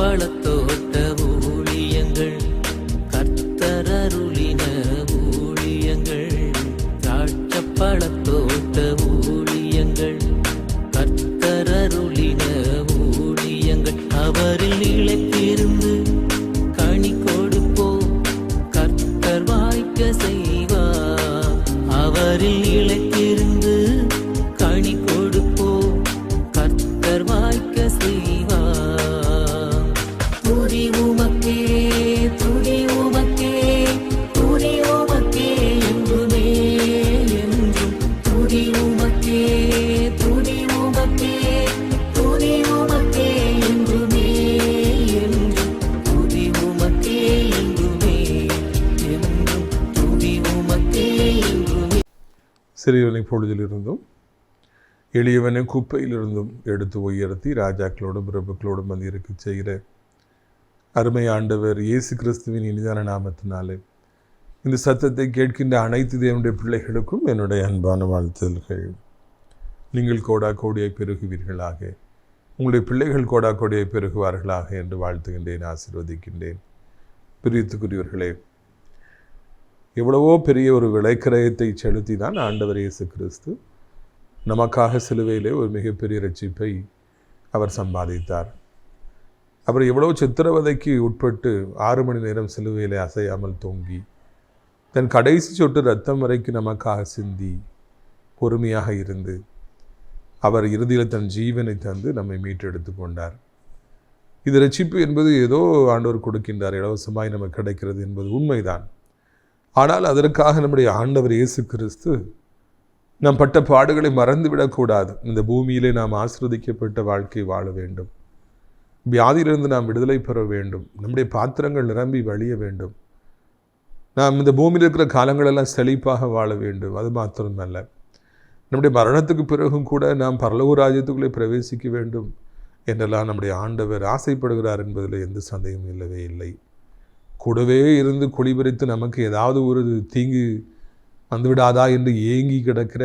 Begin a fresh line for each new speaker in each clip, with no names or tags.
பழத்தோ எளியவனை குப்பையிலிருந்தும் எடுத்து உயர்த்தி ராஜாக்களோடும் பிரபுக்களோடும் வந்து இருக்க செய்கிற அருமை ஆண்டவர் இயேசு கிறிஸ்துவின் இனிதான நாமத்தினாலே இந்த சத்தத்தை கேட்கின்ற அனைத்து தேவனுடைய பிள்ளைகளுக்கும் என்னுடைய அன்பான வாழ்த்துதல்கள் நீங்கள் கோடா கோடியை பெருகுவீர்களாக. உங்களுடைய பிள்ளைகள் கோடா கோடியை பெருகுவார்களாக என்று வாழ்த்துகின்றேன் ஆசீர்வதிக்கின்றேன். பிரியத்துக்குரியவர்களே எவ்வளவோ பெரிய ஒரு விலைக்கிரயத்தை செலுத்தி தான் ஆண்டவர் இயேசு கிறிஸ்து. நமக்காக சிலுவையிலே ஒரு மிகப்பெரிய ரட்சிப்பை அவர் சம்பாதித்தார். அவர் எவ்வளவு சித்திரவதைக்கு உட்பட்டு ஆறு மணி நேரம் சிலுவையிலே அசையாமல் தொங்கி தன் கடைசி சொட்டு ரத்தம் வரைக்கும் நமக்காக சிந்தி பொறுமையாக இருந்து அவர் இறுதியில் தன் ஜீவனை தந்து நம்மை மீட்டெடுத்து கொண்டார். இது ரட்சிப்பு என்பது ஏதோ ஆண்டவர் கொடுக்கின்றார் இலவசமாய் நமக்கு கிடைக்கிறது என்பது உண்மைதான். ஆனால் அதற்காக நம்முடைய ஆண்டவர் இயேசு கிறிஸ்து நாம் பட்ட பாடுகளை மறந்துவிடக்கூடாது. இந்த பூமியிலே நாம் ஆசிர்வதிக்கப்பட்ட வாழ்க்கை வாழ வேண்டும். வியாதியிலிருந்து நாம் விடுதலை பெற வேண்டும். நம்முடைய பாத்திரங்கள் நிரம்பி வழிய வேண்டும். நாம் இந்த பூமியில் இருக்கிற காலங்களெல்லாம் செழிப்பாக வாழ வேண்டும். அது மாத்திரமல்ல. நம்முடைய மரணத்துக்கு பிறகும் கூட நாம் பரலவூர் ராஜ்யத்துக்குள்ளே பிரவேசிக்க வேண்டும் என்றெல்லாம் நம்முடைய ஆண்டவர் ஆசைப்படுகிறார் என்பதில் எந்த சந்தேகமும் இல்லவே இல்லை. கூடவே இருந்து குளிபறித்து நமக்கு ஏதாவது ஒரு தீங்கு வந்துவிடாதா என்று ஏங்கி கிடக்கிற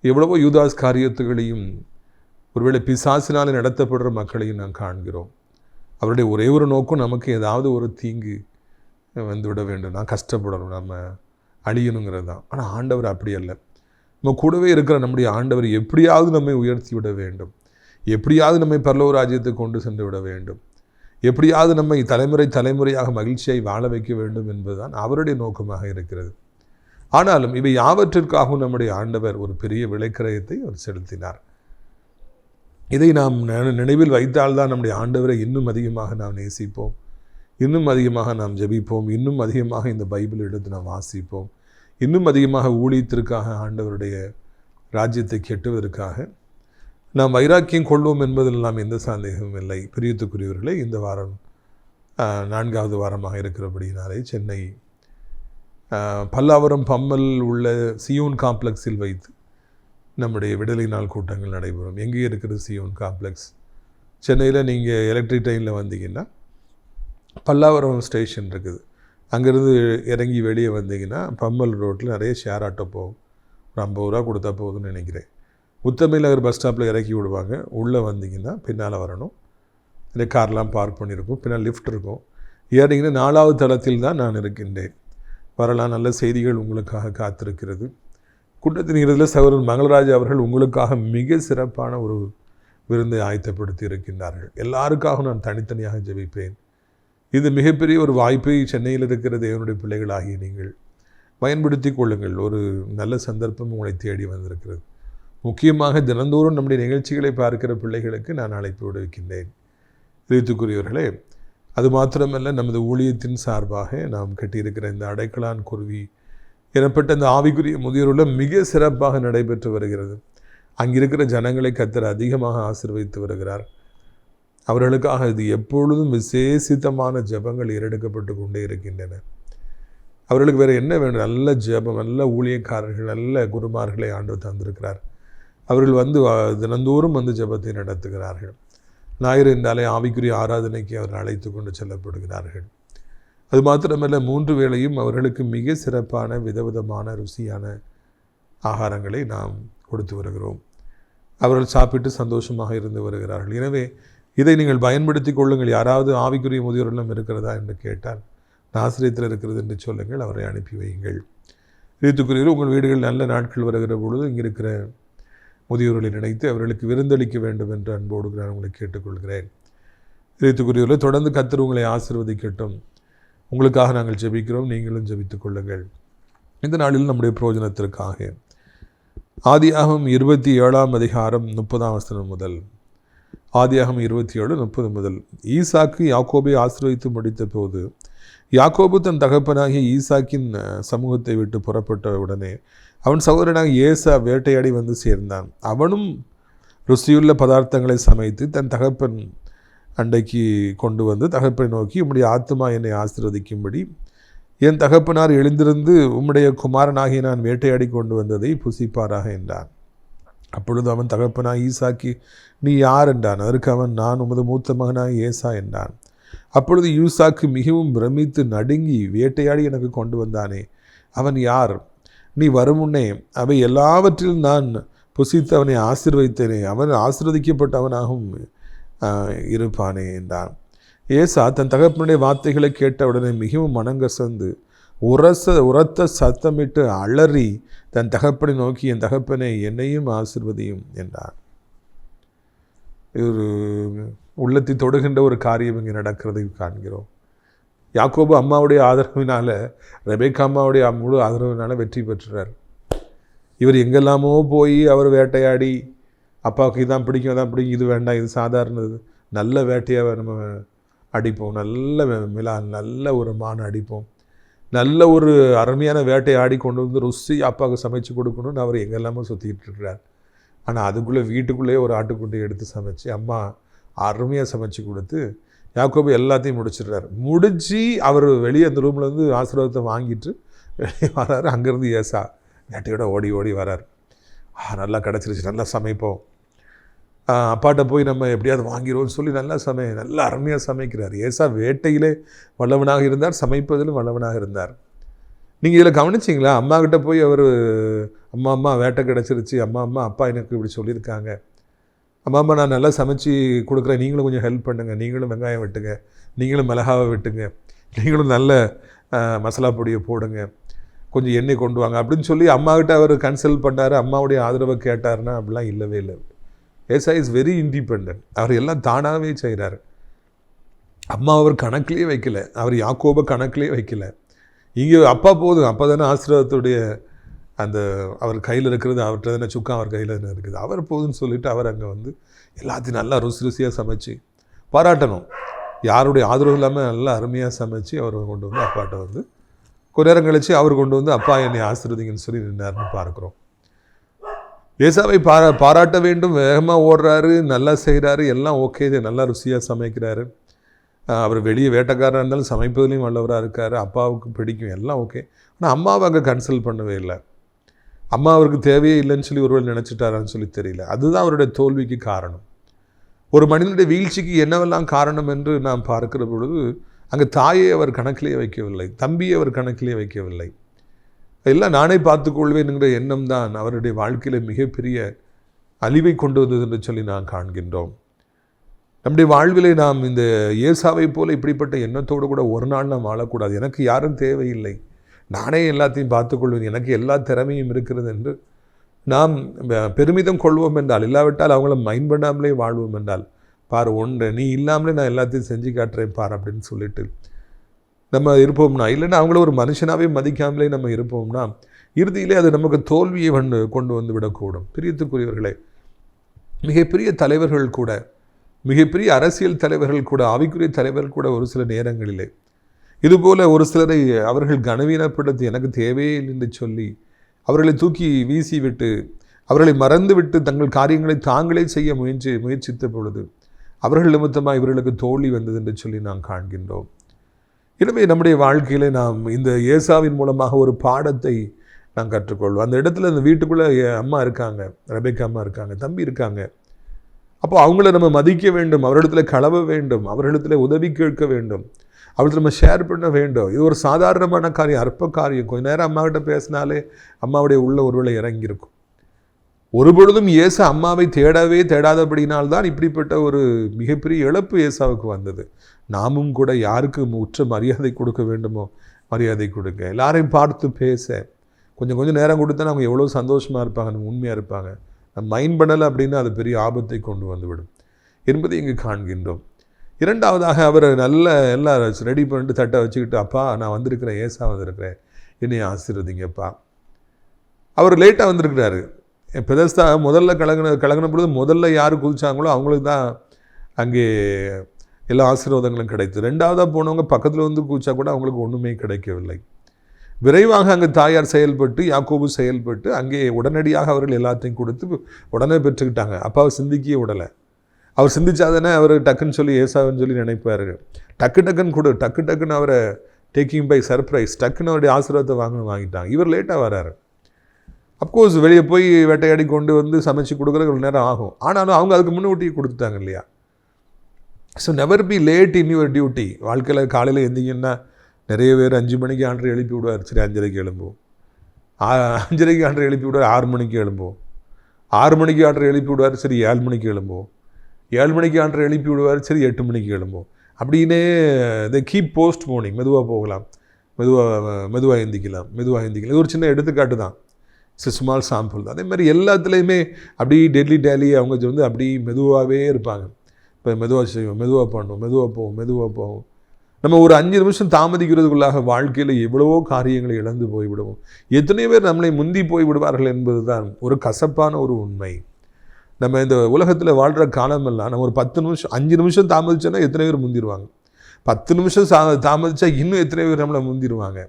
எவ்வளவோ யூதாஸ் காரியத்துகளையும் ஒருவேளை பிசாசினால் நடத்தப்படுற மக்களையும் நாம் காண்கிறோம். அவருடைய ஒரே ஒரு நோக்கம் நமக்கு ஏதாவது ஒரு தீங்கு வந்துவிட வேண்டும். நான் கஷ்டப்படணும் நம்ம அழியணுங்கிறது தான். ஆனால் ஆண்டவர் அப்படி அல்ல. நம்ம கூடவே இருக்கிற நம்முடைய ஆண்டவர் எப்படியாவது நம்மை உயர்த்தி விட வேண்டும். எப்படியாவது நம்மை பரலோ ராஜ்யத்துக்கு கொண்டு சென்று விட வேண்டும். எப்படியாவது நம்மை தலைமுறை தலைமுறையாக மகிழ்ச்சியை வாழ வைக்க வேண்டும் என்பதுதான் அவருடைய நோக்கமாக இருக்கிறது. ஆனாலும் இவை யாவற்றிற்காகவும் நம்முடைய ஆண்டவர் ஒரு பெரிய விலைக்கிரயத்தை அவர் செலுத்தினார். இதை நாம் நினைவில் வைத்தால்தான் நம்முடைய ஆண்டவரை இன்னும் அதிகமாக நாம் நேசிப்போம். இன்னும் அதிகமாக நாம் ஜெபிப்போம். இன்னும் அதிகமாக இந்த பைபிள் எடுத்து நாம் வாசிப்போம். இன்னும் அதிகமாக ஊழியத்திற்காக ஆண்டவருடைய ராஜ்யத்தை கெட்டுவதற்காக நாம் வைராக்கியம் கொள்வோம் என்பதில் நாம் எந்த சந்தேகமும் இல்லை. பிரியத்துக்குரியவர்களே இந்த வாரம் நான்காவது வாரமாக இருக்கிறபடியினாலே சென்னை பல்லாவரம் பம்மல் உள்ள சியோன் காம்ப்ளெக்ஸில் வைத்து நம்முடைய விடுதலை நாள் கூட்டங்கள் நடைபெறும். எங்கே இருக்கிறது சியோன் காம்ப்ளெக்ஸ்? சென்னையில் நீங்கள் எலக்ட்ரிக் ட்ரெயினில் வந்தீங்கன்னா பல்லாவரம் ஸ்டேஷன் இருக்குது. அங்கேருந்து இறங்கி வெளியே வந்தீங்கன்னா பம்மல் ரோட்டில் நிறைய ஷேர் ஆட்டோ போகும். ஒரு ஐம்பது ரூபா கொடுத்தா போதும்னு நினைக்கிறேன். உத்தமை நகர் பஸ் ஸ்டாப்பில் இறக்கி விடுவாங்க. உள்ளே வந்தீங்கன்னா பின்னால் வரணும். இல்லை கார்லாம் பார்க் பண்ணியிருக்கும். பின்னால் லிஃப்ட் இருக்கும். ஏறிங்கன்னா நாலாவது தளத்தில் தான் நான் இருக்கின்றேன். வரலாம் நல்ல செய்திகள் உங்களுக்காக காத்திருக்கிறது. கூட்டத்தின் இறுதியில் சகோதரர் மங்களராஜ் அவர்கள் உங்களுக்காக மிக சிறப்பான ஒரு விருந்தை ஆயத்தப்படுத்தி இருக்கின்றார்கள். எல்லாருக்காகவும் நான் தனித்தனியாக ஜெபிப்பேன். இது மிகப்பெரிய ஒரு வாய்ப்பை. சென்னையில் இருக்கிற தேவனுடைய பிள்ளைகளாகிய நீங்கள் பயன்படுத்தி கொள்ளுங்கள். ஒரு நல்ல சந்தர்ப்பம் உங்களை தேடி வந்திருக்கிறது. முக்கியமாக தினந்தோறும் நம்முடைய நிகழ்ச்சிகளை பார்க்கிற பிள்ளைகளுக்கு நான் அழைப்பு விடுவிக்கின்றேன் பிரித்துக்குரியவர்களே அது மாத்திரமல்ல நமது ஊழியத்தின் சார்பாக நாம் கட்டியிருக்கிற இந்த அடைக்கலான் குருவி எனப்பட்ட இந்த ஆவிக்குரிய முதியோருள்ள மிக சிறப்பாக நடைபெற்று வருகிறது. அங்கிருக்கிற ஜனங்களை கத்தர் அதிகமாக ஆசிர்வதித்து வருகிறார். அவர்களுக்காக இது எப்பொழுதும் விசேஷித்தமான ஜெபங்கள் ஏறெடுக்கப்பட்டு கொண்டே இருக்கின்றன. அவர்களுக்கு வேறு என்ன வேண்டும்? நல்ல ஜபம் நல்ல ஊழியக்காரர்கள் நல்ல குருமார்களை ஆண்டு தந்திருக்கிறார். அவர்கள் வந்து தினந்தோறும் வந்து ஜெபத்தை நடத்துகிறார்கள். ஞாயிறு என்றாலே ஆவிக்குரிய ஆராதனைக்கு அவர் அழைத்து கொண்டு செல்லப்படுகிறார்கள். அது மாத்திரமல்ல மூன்று வேளையும் அவர்களுக்கு மிக சிறப்பான விதவிதமான ருசியான ஆகாரங்களை நாம் கொடுத்து வருகிறோம். அவர்கள் சாப்பிட்டு சந்தோஷமாக இருந்து வருகிறார்கள். எனவே இதை நீங்கள் பயன்படுத்தி கொள்ளுங்கள். யாராவது ஆவிக்குரிய முதியோர்களும் இருக்கிறதா என்று கேட்டால் நாசிரியத்தில் இருக்கிறது என்று சொல்லுங்கள் அவரை அனுப்பி வையுங்கள். ரீத்துக்குரியர் உங்கள் வீடுகள் நல்ல நாட்கள் வருகிற பொழுது இங்கே இருக்கிற முதியோர்களை நினைத்து அவர்களுக்கு விருந்தளிக்க வேண்டும் என்று அன்போடு நான் உங்களை கேட்டுக்கொள்கிறேன். இறைத்துக்குரியவர்களை தொடர்ந்து கத்தர் உங்களை ஆசிர்வதிக்கட்டும். உங்களுக்காக நாங்கள் ஜெபிக்கிறோம். நீங்களும் ஜெபித்துக் கொள்ளுங்கள். இந்த நாளில் நம்முடைய பிரயோஜனத்திற்காக ஆதியாகம் இருபத்தி ஏழாம் அதிகாரம் முப்பதாம் வசனம் முதல் ஆதியாகம் இருபத்தி ஏழு முப்பது முதல் ஈசாக்கு யாக்கோபை ஆசிர்வதித்து முடித்த போது யாக்கோபு தன் தகப்பனாகிய ஈசாக்கின் சமூகத்தை விட்டு புறப்பட்ட உடனே அவன் சகோதரனாக ஏசா வேட்டையாடி வந்து சேர்ந்தான். அவனும் ருசியுள்ள பதார்த்தங்களை சமைத்து தன் தகப்பன் அண்டைக்கு கொண்டு வந்து தகப்பனை நோக்கி உம்முடைய ஆத்மா என்னை ஆசிர்வதிக்கும்படி. என் தகப்பனார் எழுந்திருந்து உம்முடைய குமாரனாகி நான் வேட்டையாடி கொண்டு வந்ததை புசிப்பாராக என்றான். அப்பொழுது அவன் தகப்பனாக ஈசாக்கி நீ யார்? என்றான். அதற்கு அவன் நான் உமது மூத்த மகனாக ஏசா என்றான். அப்பொழுது யூசாக்கு மிகவும் பிரமித்து நடுங்கி வேட்டையாடி எனக்கு கொண்டு வந்தானே. அவன் யார்? நீ வருமுன்னே அவை எல்லாவற்றிலும் நான் புசித்து அவனை ஆசீர்வதித்தேனே. அவன் ஆசிர்வதிக்கப்பட்டவனாகவும் இருப்பானே என்றான். ஏசா தன் தகப்பனுடைய வார்த்தைகளை கேட்டவுடனே மிகவும் மனங்கசந்து உரச உரத்த சத்தமிட்டு அலறி தன் தகப்பனை நோக்கி என் தகப்பனை என்னையும் ஆசிர்வதியும் என்றான். ஒரு உள்ளத்தை தொடுகின்ற ஒரு காரியம் இங்கே நடக்கிறதை காண்கிறோம். யாக்கோபு அம்மாவுடைய ஆதரவினால் ரெபேக்கா அம்மாவுடைய முழு ஆதரவினால் வெற்றி பெற்றுறார் இவர் எங்கெல்லாமோ போய் அவர் வேட்டையாடி அப்பாவுக்கு இதான் பிடிக்கும் அதான் பிடிக்கும் இது வேண்டாம் இது சாதாரணது. நல்ல வேட்டையாக நம்ம அடிப்போம் நல்ல மிலா நல்ல ஒரு மான் அடிப்போம். நல்ல ஒரு அருமையான வேட்டையை ஆடி கொண்டு வந்து ருசி அப்பாவுக்கு சமைச்சு கொடுக்கணும்னு அவர் எங்கெல்லாமோ சுற்றிக்கிட்டு இருக்கிறார். ஆனால் அதுக்குள்ளே வீட்டுக்குள்ளேயே ஒரு ஆட்டுக்குட்டி எடுத்து சமைச்சு அம்மா அருமையாக சமைச்சு கொடுத்து யாக்கோபு எல்லாத்தையும் முடிச்சிடுறாரு. முடித்து அவர் வெளியே அந்த ரூமில் இருந்து ஆசீர்வாதத்தை வாங்கிட்டு வெளியே வராரு. அங்கேருந்து ஏசா நேட்டையோட ஓடி ஓடி வரார். நல்லா கிடச்சிருச்சு. நல்லா சமைப்போம். அப்பாட்ட போய் நம்ம எப்படியாவது வாங்கிடுவோம்னு சொல்லி நல்லா சமை நல்லா அருமையாக சமைக்கிறார். ஏசா வேட்டையிலே வல்லவனாக இருந்தார் சமைப்பதிலும் வல்லவனாக இருந்தார். நீங்கள் இதில் கவனிச்சிங்களா? அம்மாக்கிட்ட போய் அவர் அம்மா அம்மா வேட்டை கிடச்சிருச்சு. அம்மா அம்மா அப்பா எனக்கு இப்படி சொல்லியிருக்காங்க. அம்மா அம்மா நான் நல்லா சமைச்சு கொடுக்குறேன். நீங்களும் கொஞ்சம் ஹெல்ப் பண்ணுங்கள் நீங்களும் வெங்காயம் வெட்டுங்க. நீங்களும் மிளகாவை வெட்டுங்க. நீங்களும் நல்ல மசாலா பொடியை போடுங்க. கொஞ்சம் எண்ணெய் கொண்டு வாங்க அப்படின்னு சொல்லி அம்மாக்கிட்ட அவர் கன்சல்ட் பண்ணார். அம்மாவுடைய ஆதரவை கேட்டாருன்னா அப்படிலாம் இல்லவே இல்லை. ஏசா இஸ் வெரி இண்டிபெண்ட் அவர் எல்லாம் தானாகவே செய்கிறார் அம்மா அவர் கணக்கிலே வைக்கல. அவர் யாக்கோபை கணக்கிலே வைக்கல. இங்கே அப்பா போதும். அப்போ தானே ஆசீர்வாதத்துடைய அந்த அவர் கையில் இருக்கிறது அவர்கிட்ட தானே சுக்கா அவர் கையில் தானே இருக்குது. அவர் போதுன்னு சொல்லிட்டு அவர் அங்கே வந்து எல்லாத்தையும் நல்லா ருசி ருசியாக சமைச்சு பாராட்டணும். யாருடைய ஆதரவு இல்லாமல் நல்லா அருமையாக சமைச்சு அவர் கொண்டு வந்து அப்பாட்ட வந்து கொஞ்ச நேரம் கழிச்சு அவர் கொண்டு வந்து அப்பா என்னை ஆசிரியதிங்கன்னு சொல்லி நின்னார்னு பார்க்குறோம். ஏசாவை பாரா பாராட்ட வேண்டும் வேகமாக ஓடுறாரு நல்லா செய்கிறாரு எல்லாம் ஓகே இது நல்லா ருசியாக சமைக்கிறாரு. அவர் வெளியே வேட்டைக்காரராக இருந்தாலும் சமைப்பதிலையும் வல்லவராக இருக்கார் அப்பாவுக்கு பிடிக்கும் எல்லாம் ஓகே ஆனால் அம்மாவை அங்கே கன்சல்ட் பண்ணவே இல்லை. அம்மா அவருக்கு தேவையே இல்லைன்னு சொல்லி ஒருவர் நினச்சிட்டாரான்னு சொல்லி தெரியல. அதுதான் அவருடைய தோல்விக்கு காரணம். ஒரு மனிதனுடைய வீழ்ச்சிக்கு என்னவெல்லாம் காரணம் என்று நாம் பார்க்கிற பொழுது அங்கே தாயை அவர் கணக்கிலே வைக்கவில்லை தம்பியை அவர் கணக்கிலே வைக்கவில்லை. எல்லாம் நானே பார்த்துக்கொள்வேன் என்கிற எண்ணம் தான் அவருடைய வாழ்க்கையில் மிகப்பெரிய அழிவை கொண்டு வந்தது என்று சொல்லி நான் காண்கின்றோம். நம்முடைய வாழ்விலே நாம் இந்த இயேசாவை போல இப்படிப்பட்ட எண்ணத்தோடு கூட ஒரு நாள் நாம் வாழக்கூடாது. எனக்கு யாரும் தேவையில்லை. நானே எல்லாத்தையும் பார்த்துக்கொள்வேன். எனக்கு எல்லா திறமையும் இருக்கிறது என்று நாம் பெருமிதம் கொள்வோம் என்றால் இல்லாவிட்டால் அவங்கள மைண்ட் பண்ணாமலே வாழ்வோம் என்றால் பார் ஒன்று நீ இல்லாமலே நான் எல்லாத்தையும் செஞ்சு காட்டுறேன் பார் அப்படின்னு சொல்லிட்டு நம்ம இருப்போம்னா இல்லைன்னா அவங்கள ஒரு மனுஷனாகவே மதிக்காமலே நம்ம இருப்போம்னா இறுதியிலே அது நமக்கு தோல்வியை வந்து கொண்டு வந்து விடக்கூடும். பிரியத்துக்குரியவர்களே மிகப்பெரிய தலைவர்கள் கூட மிகப்பெரிய அரசியல் தலைவர்கள் கூட ஆவிக்குரிய தலைவர்கள் கூட ஒரு சில நேரங்களிலே இதுபோல் ஒரு சிலரை அவர்கள் கனவீனப்படுத்தி எனக்கு தேவையே என்று சொல்லி அவர்களை தூக்கி வீசிவிட்டு அவர்களை மறந்துவிட்டு தங்கள் காரியங்களை தாங்களே செய்ய முயற்சி முயற்சித்த பொழுது அவர்கள் நிமித்தமாக இவர்களுக்கு தோல்வி வந்தது என்று சொல்லி நாம் காண்கின்றோம். எனவே நம்முடைய வாழ்க்கையிலே நாம் இந்த ஏசாவின் மூலமாக ஒரு பாடத்தை நாம் கற்றுக்கொள்வோம். அந்த இடத்துல அந்த வீட்டுக்குள்ளே அம்மா இருக்காங்க ரபேக்கா அம்மா இருக்காங்க தம்பி இருக்காங்க. அப்போ அவங்கள நம்ம மதிக்க வேண்டும் அவரிடத்துல கலவ வேண்டும் அவர்களிடத்துல உதவி கேட்க வேண்டும். அவர்கிட்ட நம்ம ஷேர் பண்ண வேண்டும். இது ஒரு சாதாரணமான காரியம் அற்ப காரியம். கொஞ்ச நேரம் அம்மாக்கிட்ட பேசினாலே அம்மாவுடைய உள்ள ஒருவேளை இறங்கியிருக்கும். ஒரு பொழுதும் இயேசு அம்மாவை தேடவே தேடாதபடினால்தான் இப்படிப்பட்ட ஒரு மிகப்பெரிய இழப்பு இயேசாவுக்கு வந்தது. நாமும் கூட யாருக்கு உற்ற மரியாதை கொடுக்க வேண்டுமோ? மரியாதை கொடுங்க. எல்லாரையும் பார்த்து பேச. கொஞ்சம் கொஞ்சம் நேரம் கொடுத்தா அவங்க எவ்வளோ சந்தோஷமாக இருப்பாங்க நம்ம உண்மையாக இருப்பாங்க. நம்ம மைண்ட் பண்ணலை அப்படின்னா அது பெரிய ஆபத்தை கொண்டு வந்துவிடும். என்பதை இங்கு காண்கின்றோம். இரண்டாவதாக அவர் நல்ல எல்லாம் ரெடி பண்ணிட்டு தட்டை வச்சுக்கிட்டு அப்பா நான் வந்திருக்கிறேன் ஏசா வந்திருக்கிறேன். என்னையும் ஆசீர்வதிங்கப்பா. அவர் லேட்டாக வந்திருக்கிறாரு. பெதஸ்தா முதல்ல கலங்கின கலங்கின பொழுது முதல்ல யார் குதிச்சாங்களோ அவங்களுக்கு தான் அங்கே எல்லா ஆசீர்வாதங்களும் கிடைத்து ரெண்டாவதாக போனவங்க பக்கத்தில் வந்து குதிச்சா கூட அவங்களுக்கு ஒன்றுமே கிடைக்கவில்லை. விரைவாக அங்கே தாயார் செயல்பட்டு யாக்கோபு செயல்பட்டு அங்கே உடனடியாக அவர்கள் எல்லாத்தையும் கொடுத்து உடனே பெற்றுக்கிட்டாங்க. அப்பாவை சிந்திக்கவே விடலை. அவர் சிந்திச்சாதானே அவர் டக்குன்னு சொல்லி ஏசாவுன்னு சொல்லி நினைப்பார். டக்கு டக்குன்னு கொடு டக்கு டக்குன்னு அவரை டேக்கிங் பை சர்ப்ரைஸ் டக்குன்னு அவருடைய ஆசீர்வாதத்தை வாங்கணும் வாங்கிட்டாங்க. இவர் லேட்டாக வராரு. அப்கோர்ஸ் வெளியே போய் வேட்டையாடி கொண்டு வந்து சமைச்சு கொடுக்குறது ஒரு நேரம் ஆகும். ஆனாலும் அவங்க அதுக்கு முன்னூட்டி கொடுத்துட்டாங்க இல்லையா? So never be late in your duty வாழ்க்கையில் காலையில் எந்திங்கன்னா நிறைய பேர் அஞ்சு மணிக்கு ஆண்டரை எழுப்பி விடுவார். சரி அஞ்சரைக்கு எழும்பும் அஞ்சரைக்கு ஆண்டரை எழுப்பி விடுவார். ஆறு மணிக்கு எழும்பும் ஆறு மணிக்கு ஆண்டரை எழுப்பி விடுவார். சரி ஏழு மணிக்கு எழும்பும் ஏழு மணிக்கு ஆண்டரை எழுப்பி விடுவார் சரி எட்டு மணிக்கு எழும்பும் அப்படின்னே த கீப் போஸ்ட் போனிங் மெதுவாக போகலாம். மெதுவாக மெதுவாக எந்திக்கலாம். மெதுவாக எந்திக்கலாம். இது ஒரு சின்ன எடுத்துக்காட்டு தான். இட்ஸ் ஸ்மால் சாம்பிள் தான். அதே மாதிரி எல்லாத்துலேயுமே அப்படி டெல்லி டேலி அவங்க வந்து அப்படி மெதுவாகவே இருப்பாங்க. இப்போ மெதுவாக செய்வோம் மெதுவாக பண்ணுவோம் மெதுவாக போவோம் மெதுவாக போவோம். நம்ம ஒரு அஞ்சு நிமிஷம் தாமதிக்கிறதுக்குள்ளாக வாழ்க்கையில் எவ்வளவோ காரியங்களை இழந்து போய்விடுவோம். எத்தனை பேர் நம்மளை முந்தி போய் விடுவார்கள் என்பது தான் ஒரு கசப்பான ஒரு உண்மை. நம்ம இந்த உலகத்தில் வாழ்கிற காலமெல்லாம் நம்ம ஒரு பத்து நிமிஷம் அஞ்சு நிமிஷம் தாமதிச்சோன்னா எத்தனை பேர் முந்திடுவாங்க பத்து நிமிஷம் சா தாமதிச்சா இன்னும் எத்தனை பேர் நம்மளை முந்திடுவாங்க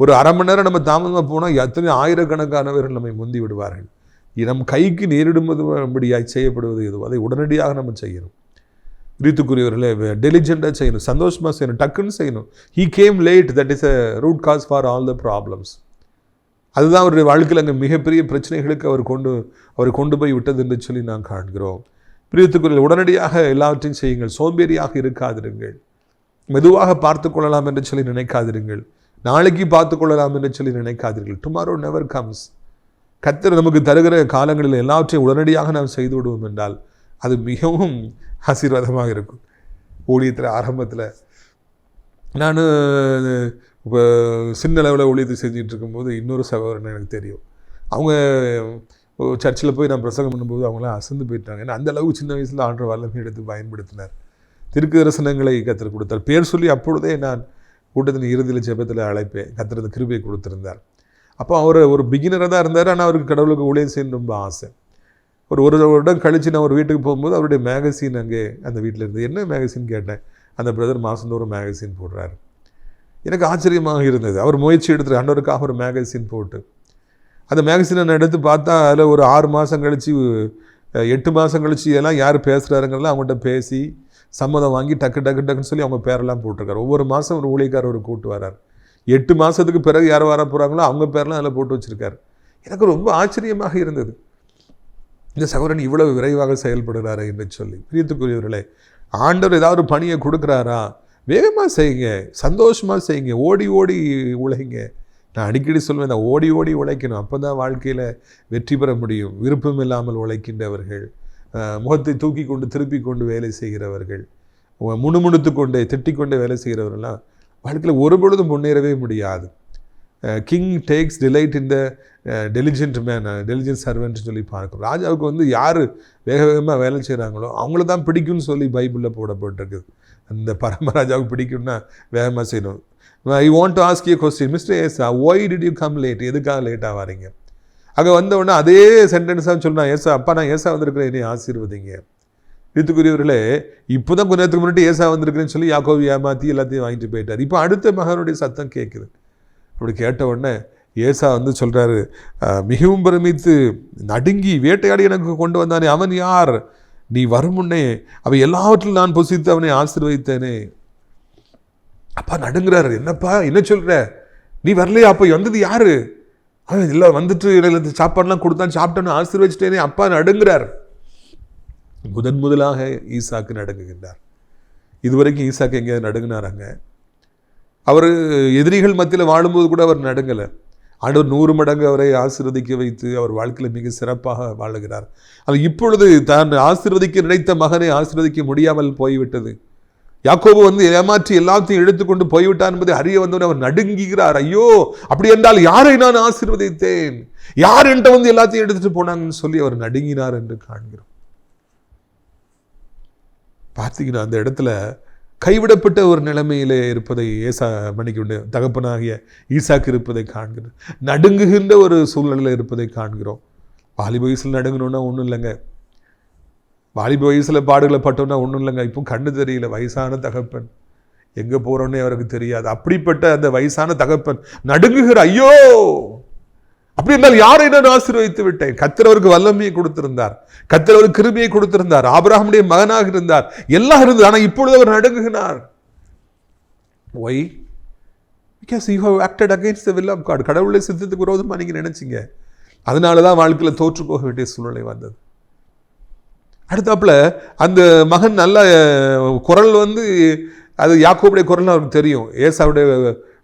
ஒரு அரை மணி நேரம் நம்ம தாமதமாக போனால் எத்தனை ஆயிரக்கணக்கானவர்கள் நம்மை முந்தி விடுவார்கள். இது நம் கைக்கு நேரிடும்படியாய் செய்யப்படுவது எதுவோ அதை உடனடியாக நம்ம செய்யணும். ரீத்துக்குரியவர்களே டெலிஜெண்டாக செய்யணும் சந்தோஷமாக செய்யணும் டக்குன்னு செய்யணும். He came late that is a root cause for all the problems அதுதான் அவருடைய வாழ்க்கையில் அங்கே மிகப்பெரிய பிரச்சனைகளுக்கு அவர் கொண்டு அவர் கொண்டு போய் விட்டது என்று சொல்லி நாம் காண்கிறோம். பிரியத்துக்குரிய உடனடியாக எல்லாவற்றையும் செய்யுங்கள். சோம்பேறியாக இருக்காதிருங்கள். மெதுவாக பார்த்து கொள்ளலாம் என்று சொல்லி நினைக்காதிருங்கள். நாளைக்கு பார்த்து கொள்ளலாம் என்று சொல்லி நினைக்காதீர்கள். டுமாரோ நெவர் கம்ஸ் கத்தர் நமக்கு தருகிற காலங்களில் எல்லாவற்றையும் உடனடியாக நாம் செய்து விடுவோம் என்றால் அது மிகவும் ஆசீர்வாதமாக இருக்கும். ஊழியத்தில் ஆரம்பத்தில். நான் இப்போ சின்ன அளவில் ஊழியத்தை செஞ்சுட்டு இருக்கும்போது இன்னொரு சகோதரன் எனக்கு தெரியும். அவங்க சர்ச்சில் போய் நான் பிரசங்கம் பண்ணும்போது அவங்களாம் அசந்து போயிட்டாங்க. ஏன்னா அந்த அளவுக்கு சின்ன வயசில் ஆண்டு வல்லமை எடுத்து பயன்படுத்தினார். திருக்கு தரிசனங்களை கத்தர் கொடுத்தார். பேர் சொல்லி அப்பொழுதே நான் கூட்டத்தின் இறுதியில் ஜெபத்தில் அழைப்பேன். கத்திரது கிருபையை கொடுத்துருந்தார். அப்போ அவர் ஒரு பிகினராக தான் இருந்தார். ஆனால் அவருக்கு கடவுளுக்கு ஊழியம் செய்யணும் ரொம்ப ஆசை. ஒரு ஒரு வருடம் கழித்து நான் ஒரு வீட்டுக்கு போகும்போது அவருடைய மேகசின் அங்கே அந்த வீட்டில் இருந்து என்ன மேகசின் கேட்டேன்? அந்த பிரதர் மாதந்தோறும் மேகசின் போடுறாரு. எனக்கு ஆச்சரியமாக இருந்தது. அவர் முயற்சி எடுத்து ஆண்டவருக்காக ஒரு மேகசின் போட்டு. அந்த மேகசினை நான் எடுத்து பார்த்தா அதில் ஒரு ஆறு மாதம் கழித்து எட்டு மாதம் கழித்து எல்லாம் யார் பேசுகிறாருங்கிறலாம் அவங்கள்ட்ட பேசி சம்மதம் வாங்கி டக்கு டக்கு டக்குன்னு சொல்லி அவங்க பேரெல்லாம் போட்டிருக்காரு. ஒவ்வொரு மாதம் ஒரு ஊழியக்காரர் ஒரு கூட்டு வரார். எட்டு மாதத்துக்கு பிறகு யார் வர போகிறாங்களோ அவங்க பேரெலாம் அதில் போட்டு வச்சுருக்காரு. எனக்கு ரொம்ப ஆச்சரியமாக இருந்தது. இந்த சகோதரன் இவ்வளவு விரைவாக செயல்படுகிறாரு என்று சொல்லி. பிரியத்துக்குரியவர்களே ஆண்டவர் ஏதாவது பணியை கொடுக்குறாரா? வேகமாக செய்யுங்க சந்தோஷமாக செய்யுங்க ஓடி ஓடி உழைங்க. நான் அடிக்கடி சொல்லுவேன் இந்த ஓடி ஓடி உழைக்கணும். அப்போ தான் வாழ்க்கையில் வெற்றி பெற முடியும். விருப்பம் இல்லாமல் உழைக்கின்றவர்கள் முகத்தை தூக்கி கொண்டு திருப்பி கொண்டு வேலை செய்கிறவர்கள் முணுமுணுத்து கொண்டு திட்டிக் வேலை செய்கிறவர்கள்லாம் வாழ்க்கையில் ஒரு பொழுதும் முன்னேறவே முடியாது. King takes delight in the diligent man diligent சர்வென்ட்னு சொல்லி பார்க்கணும் ராஜாவுக்கு வந்து யார் வேக வேகமாக வேலை செய்கிறாங்களோ அவங்கள தான் பிடிக்கும்னு சொல்லி பைபிளில் போடப்பட்டிருக்குது. அந்த பரமராஜாவுக்கு பிடிக்கும்னா வேகமாக செய்யணும். I want to ask a question mister Esau why did you come late எதுக்காக லேட்டாக வரீங்க அங்கே வந்தவுடனே அதே சென்டென்ஸாக சொன்னா ஏசா அப்பா நான் ஏசா வந்திருக்கிறேன். என்னை ஆசீர்வதிங்க. வீட்டுக்குரியவர்களே இப்போ தான் கொஞ்ச நேரத்துக்கு முன்னாடி ஏசா வந்திருக்கிறேன்னு சொல்லி யாக்கோவி ஏமாற்றி எல்லாத்தையும் வாங்கிட்டு போயிட்டார். இப்போ அடுத்த மகனுடைய சத்தம் கேட்குது அப்படி கேட்ட உடனே ஏசா வந்து சொல்கிறாரு மிகவும் பிரமித்து நடுங்கி வேட்டையாடி எனக்கு கொண்டு வந்தானே அவன் யார்? நீ வரும் முன்னே அவை எல்லாவற்றிலும் நான் புசித்து அவனை ஆசிர்வதித்தேனே. அப்பா நடுங்கிறாரு. என்னப்பா? என்ன சொல்கிற நீ வரலையா? அப்போ வந்தது யாரு? அவன் இல்லை வந்துட்டு இடையில சாப்பாடுலாம் கொடுத்தான் சாப்பிட்டேன்னு ஆசீர்வதிச்சிட்டேனே. அப்பா நடுங்கிறார். முதன் முதலாக ஈசாக்கு நடுங்குகின்றார். இதுவரைக்கும் ஈசாக்கு எங்கேயாவது நடுங்கினாராங்க அவர் எதிரிகள் மத்தியில் வாழும்போது கூட அவர் நடுங்கலை. ஆண்டவர் நூறு மடங்கு அவரை ஆசீர்வதிக்க வைத்து அவர் வாழ்க்கையில் மிக சிறப்பாக வாழுகிறார். அது இப்பொழுது தான் ஆசீர்வதிக்க நினைத்த மகனை ஆசீர்வதிக்க முடியாமல் போய்விட்டது. யாக்கோபு வந்து ஏமாற்றி எல்லாத்தையும் எடுத்துக்கொண்டு போய்விட்டார் என்பதை அறிய வந்தவன் அவர் நடுங்குகிறார். ஐயோ அப்படி என்றால் யாரை நான் ஆசீர்வதித்தேன்? யார் என்கிட்ட வந்து எல்லாத்தையும் எடுத்துட்டு போனாங்கன்னு சொல்லி அவர் நடுங்கினார் என்று காண்கிறோம். பார்த்தீங்கன்னா அந்த இடத்துல கைவிடப்பட்ட ஒரு நிலைமையிலே இருப்பதை ஏசா மணிக்கு தகப்பனாகிய ஈசாக்கு இருப்பதை காண்கிறோம். நடுங்குகின்ற ஒரு சூழ்நிலையில் இருப்பதை காண்கிறோம். வாலிப வயசில் நடுங்கணும்னா ஒன்றும் இல்லைங்க. வாலிப வயசில் பாடுகளை பட்டோம்னா ஒன்றும் இல்லைங்க. இப்போ கண்ணு தெரியல வயசான தகப்பன். எங்கே போகிறோன்னே அவருக்கு தெரியாது. அப்படிப்பட்ட அந்த வயசான தகப்பன் நடுங்குகிற ஐயோ! அப்படி என்றால் யாரை நான் ஆசீர்வதித்து விட்டேன்? கத்திரவருக்கு வல்லமையை கொடுத்திருந்தார். கத்திரவருக்கு கிருமியை கொடுத்திருந்தார். ஆபிரகாமுடைய மகனாக இருந்தார். எல்லாம் இருந்தது. ஆனால் இப்பொழுது அவர் நடுங்குகிறார். Why because you have acted against the will of God கடவுளை சித்தத்துக்கு விரோதமாக நீங்கள் நினைச்சீங்க. அதனால தான் வாழ்க்கையில் தோற்று போக வேண்டிய சூழ்நிலை வந்தது. அடுத்தாப்புல அந்த மகன் நல்ல குரல் வந்து அது யாக்கோபுடைய குரல் அவருக்கு தெரியும். ஏசாவுடைய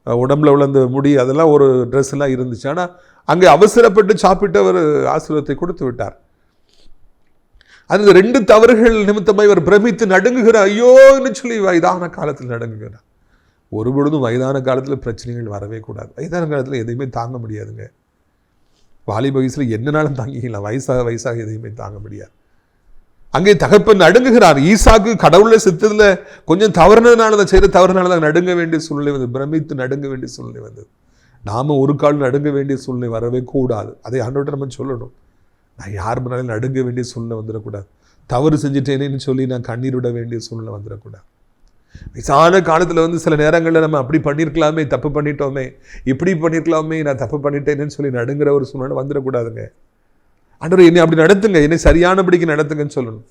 உடம்புல விழுந்த முடி அதெல்லாம் ஒரு ட்ரெஸ் எல்லாம் இருந்துச்சு. ஆனால் அங்கே அவசரப்பட்டு சாப்பிட்டவர் ஆசீர்வாதத்தை கொடுத்து விட்டார். அந்த ரெண்டு தவறுகள் நிமித்தமாக இவர் பிரமித்து நடுங்குகிறார். ஐயோன்னு சொல்லி வயதான காலத்தில் நடுங்குகிறார். ஒரு பொழுதும் வயதான காலத்தில் பிரச்சனைகள் வரவே கூடாது. வயதான காலத்தில் எதையுமே தாங்க முடியாதுங்க. வாலிப வயசில் என்னனாலும் தாங்கிக்கலாம். வயசாக வயசாக எதையுமே தாங்க முடியாது. அங்கே தகப்பன் நடுங்குகிறார். ஈசாக்கு கடவுளை சித்தத்துல கொஞ்சம் தவறுனதுனால தான் செய்த தவறுனால தான் நடுங்க வேண்டிய சூழ்நிலை வந்தது. பிரமித்து நடுங்க வேண்டிய சூழ்நிலை வந்தது. நாம் ஒரு கால் நடுங்க வேண்டிய சூழ்நிலை வரவே கூடாது. அதை ஆண்டோட்ட நம்ம சொல்லணும். நான் யார் முன்னாலும் நடுங்க வேண்டிய சூழ்நிலை வந்துடக்கூடாது. தவறு செஞ்சுட்டேனேன்னு சொல்லி நான் கண்ணீர் விட வேண்டிய சூழ்நிலை வந்துடக்கூடாது. வயசான காலத்தில் வந்து சில நேரங்களில் நம்ம அப்படி பண்ணியிருக்கலாமே தப்பு பண்ணிட்டோமே இப்படி பண்ணியிருக்கலாமே நான் தப்பு பண்ணிட்டேனேன்னு சொல்லி நடுங்கிற ஒரு சூழ்நிலை வந்துடக்கூடாதுங்க. ஆண்டவர் என்னை அப்படி நடத்துங்க என்னை சரியானபடிக்கு நடத்துங்கன்னு சொல்லணும்.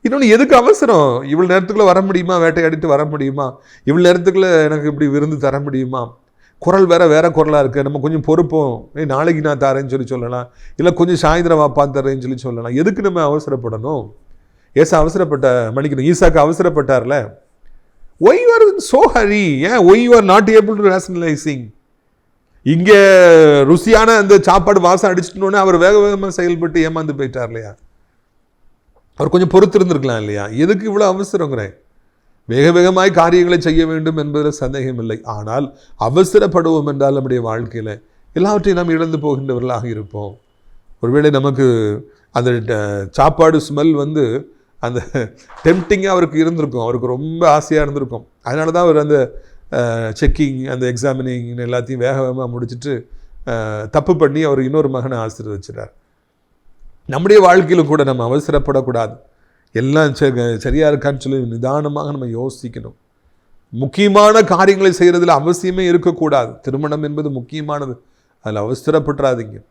இன்னொன்று எதுக்கு அவசரம்? இவ்வளோ நேரத்துக்குள்ளே வர முடியுமா? வேட்டையாடிட்டு வர முடியுமா? இவ்வளோ நேரத்துக்குள்ளே எனக்கு இப்படி விருந்து தர முடியுமா? குரல் வேற வேற குரலாக இருக்குது நம்ம கொஞ்சம் பொறுப்போம். ஏ நாளைக்கு நான் தரேன்னு சொல்லி சொல்லலாம். இல்லை கொஞ்சம் சாயந்தரம் வாப்பா தரேன்னு சொல்லி சொல்லலாம். எதுக்கு நம்ம அவசரப்படணும்? ஏசா அவசரப்பட்ட மன்னிக்கணும். ஈசாக்கு அவசரப்பட்டார்ல. ஒய் ஆர் சோ ஹரி ஏன் why are not able to rationalising இங்கே ருசியான அந்த சாப்பாடு வாசம் அடிச்சிட்டோன்னே அவர் வேக வேகமாக செயல்பட்டு ஏமாந்து போயிட்டார் இல்லையா? அவர் கொஞ்சம் பொறுத்து இருந்திருக்கலாம் இல்லையா? எதுக்கு இவ்வளோ அவசரங்கிறேன்? வேக வேகமாய் காரியங்களை செய்ய வேண்டும் என்பதில் சந்தேகம் இல்லை. ஆனால் அவசரப்படுவோம் என்றால் நம்முடைய வாழ்க்கையில் எல்லாவற்றையும் நாம் இழந்து போகின்றவர்களாக இருப்போம். ஒருவேளை நமக்கு அந்த சாப்பாடு ஸ்மெல் வந்து அந்த டெம்டிங்காக அவருக்கு இருந்திருக்கும். அவருக்கு ரொம்ப ஆசையாக இருந்திருக்கும். அதனால தான் அவர் அந்த செக்கிங் அந்த எக்ஸாமினிங் எல்லாத்தையும் வேக வேகமாக முடிச்சுட்டு தப்பு பண்ணி அவர் இன்னொரு மகனை ஆசீர்வதிச்சிட்டார் நம்முடைய வாழ்க்கையிலும் கூட நம்ம அவசரப்படக்கூடாது. எல்லாம் ச- இருக்கான்னு சொல்லி நிதானமாக நம்ம யோசிக்கணும். முக்கியமான காரியங்களை செய்கிறதுல அவசியமே இருக்கக்கூடாது. திருமணம் என்பது முக்கியமானது. அதில் அவசரப்பட்டுறாதீங்க.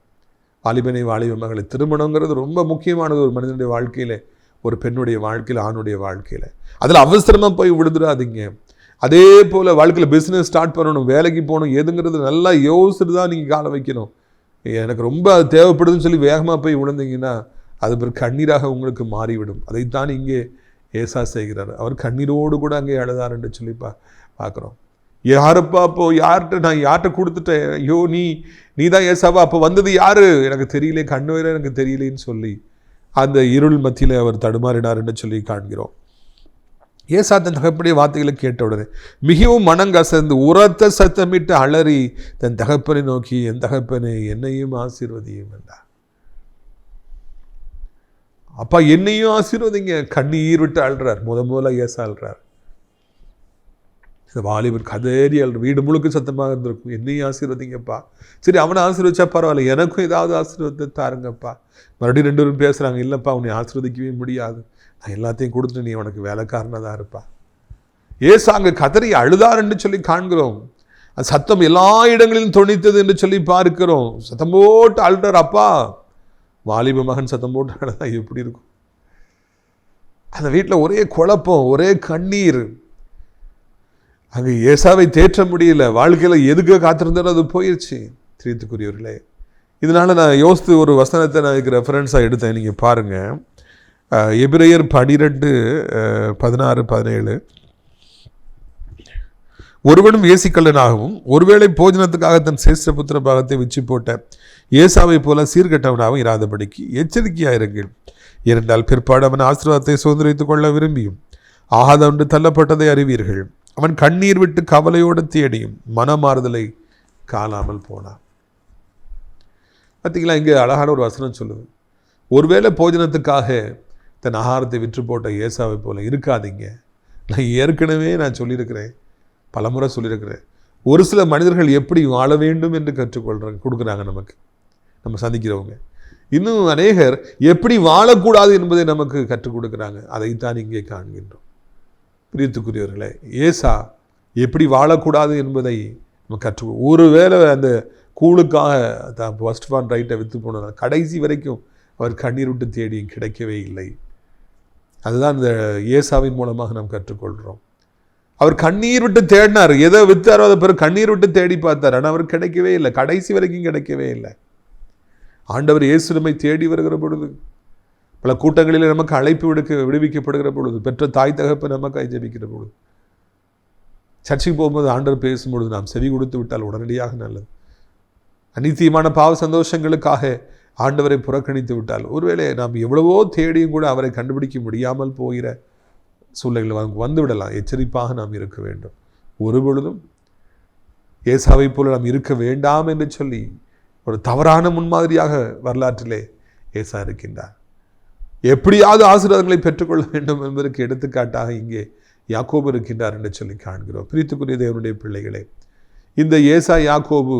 வாலிபனை வாலிப மகளை திருமணங்கிறது ரொம்ப முக்கியமானது ஒரு மனிதனுடைய வாழ்க்கையில் ஒரு பெண்ணுடைய வாழ்க்கையில் ஆணுடைய வாழ்க்கையில். அதில் அவசரமாக போய் விழுந்துடாதீங்க அதே போல் வாழ்க்கையில் பிஸ்னஸ் ஸ்டார்ட் பண்ணணும் வேலைக்கு போகணும் எதுங்கிறது நல்லா யோசிச்சுட்டு தான் நீங்கள் காலை வைக்கணும். எனக்கு ரொம்ப அது தேவைப்படுதுன்னு சொல்லி வேகமாக போய் விழுந்தீங்கன்னா அது பிறகு கண்ணீராக உங்களுக்கு மாறிவிடும். அதைத்தான் இங்கே ஏசா செய்கிறார். அவர் கண்ணீரோடு கூட அங்கே அழுதார் என்று சொல்லி பா பார்க்குறோம். யாருப்பா அப்போ? யார்கிட்ட நான் யார்கிட்ட கொடுத்துட்டேன்? ஐயோ நீ நீ தான் ஏசாவா? அப்போ வந்தது யார்? எனக்கு தெரியல கண்ணு வேற எனக்கு தெரியலேன்னு சொல்லி அந்த இருள் மத்தியில் அவர் தடுமாறினார் என்று சொல்லி காண்கிறோம். ஏசா தன் தகப்பனுடைய வார்த்தைகளை கேட்ட உடனே மிகவும் மனங்கசந்து உரத்த சத்தமிட்டு அலறி தன் தகப்பனை நோக்கி என் தகப்பனே என்னையும் ஆசீர்வதியும் என்றார். அப்பா என்னையும் ஆசீர்வதிங்க. கண்ணீர் விட்டு அழுறார். முத முதல்ல ஏசா அழுறார். இந்த வாலிபர் கதறி அழுற வீடு முழுக்க சத்தமாக இருந்திருக்கும். என்னையும் ஆசீர்வதிங்கப்பா. சரி அவனை ஆசீர்வச்சா பரவாயில்ல. எனக்கும் ஏதாவது ஆசீர்வத்தை தாருங்கப்பா. மறுபடியும் ரெண்டு பேரும் பேசுகிறாங்க இல்லைப்பா உன்னை ஆசீர்வதிக்கவே முடியாது. நான் எல்லாத்தையும் கொடுத்துட்டு நீ உனக்கு வேலைக்காரனாக தான் இருப்பா. ஏசு அங்கே கதறி அழுதார் என்று சொல்லி காண்கிறோம். அந்த சத்தம் எல்லா இடங்களிலும் தொனித்தது என்று சொல்லி பார்க்கிறோம். சத்தம் போட்டு அழுறார் அப்பா வாலிப மகன் சத்தம் போட்டு அழுதா எப்படி இருக்கும்? அந்த வீட்டில் ஒரே குழப்பம் ஒரே கண்ணீர். அங்கே ஏசாவை தேற்ற முடியல. வாழ்க்கையில் எதுக்கு காத்திருந்தாரோ அது போயிடுச்சு திரித்துக்குரியவர்களே இதனால் நான் யோசித்து ஒரு வசனத்தை நான் இதுக்கு ரெஃபரன்ஸாக எடுத்தேன். நீங்கள் பாருங்கள் எபிரேயர் பனிரெண்டு பதினாறு பதினேழு. ஒருவனும் ஏசிக்கல்லனாகவும் ஒருவேளை போஜனத்துக்காக தன் சேஷ்ட புத்திர பாகத்தை விச்சு போட்ட ஏசாவை போல சீர்கட்டவனாகவும் இராதபடிக்கு எச்சரிக்கையாயிருங்கள். ஏனென்றால் பிற்பாடு அவன் ஆசீர்வாதத்தை சுதந்திரித்துக் கொள்ள விரும்பியும் ஆகாத ஒன்று தள்ளப்பட்டதை அறிவீர்கள். அவன் கண்ணீர் விட்டு கவலையோடு தேடியும் மனமாறுதலை காணாமல் போனான். பார்த்தீங்களா இங்கே அழகான ஒரு வசனம் சொல்லுது. ஒருவேளை போஜனத்துக்காக தன் ஆகாரத்தை விற்று போட்ட ஏசாவை போல இருக்காதீங்க. நான் ஏற்கனவே நான் சொல்லியிருக்கிறேன். பலமுறை சொல்லியிருக்கிறேன். ஒரு சில மனிதர்கள் எப்படி வாழ வேண்டும் என்று கற்றுக்கொள்கிறாங்க கொடுக்குறாங்க நமக்கு. நம்ம சந்திக்கிறவங்க. இன்னும் அநேகர் எப்படி வாழக்கூடாது என்பதை நமக்கு கற்றுக் கொடுக்குறாங்க. அதைத்தான் இங்கே காண்கின்றோம். பிரியத்துக்குரியவர்களே ஏசா எப்படி வாழக்கூடாது என்பதை நம்ம கற்று ஒருவேளை அந்த கூழுக்காக தான் ஃபஸ்ட் ஃபான் ரைட்டை விற்று போனதால் கடைசி வரைக்கும் அவர் கண்ணீர் விட்டு தேடியும் கிடைக்கவே இல்லை. அதுதான் இந்த ஏசாவின் மூலமாக நாம் கற்றுக்கொள்கிறோம். அவர் கண்ணீர் விட்டு தேடினார். எதை வித்தாரோ அதை பிறகு கண்ணீர் விட்டு தேடி பார்த்தார். ஆனால் அவர் கிடைக்கவே இல்லை. கடைசி வரைக்கும் கிடைக்கவே இல்லை. ஆண்டவர் இயேசு நம்மை தேடி வருகிற பொழுது பல கூட்டங்களில் நமக்கு அழைப்பு விடுக்க விடுவிக்கப்படுகிற பொழுது பெற்ற தாய் தகப்ப நமக்கு ஜெபிக்கிற பொழுது சர்ச்சைக்கு போகும்போது ஆண்டவர் பேசும்பொழுது நாம் செவி கொடுத்து விட்டால் உடனடியாக நல்லது. அநீத்தியமான பாவ சந்தோஷங்களுக்காக ஆண்டவரை புறக்கணித்து விட்டால் ஒருவேளை நாம் எவ்வளவோ தேடியும் கூட அவரை கண்டுபிடிக்க முடியாமல் போகிற சூழ்நிலைகள் நமக்கு வந்துவிடலாம். எச்சரிப்பாக நாம் இருக்க வேண்டும். ஒரு பொழுதும் ஏசாவை போல நாம் இருக்க வேண்டாம் என்று சொல்லி ஒரு தவறான முன்மாதிரியாக வரலாற்றிலே ஏசா இருக்கின்றார். எப்படியாவது ஆசீர்வாதங்களை பெற்றுக்கொள்ள வேண்டும் என்பதற்கு எடுத்துக்காட்டாக இங்கே யாக்கோபு இருக்கின்றார் என்று சொல்லி காண்கிறோம். பிரித்துக்குரிய தேவனுடைய பிள்ளைகளே இந்த ஏசா யாக்கோபு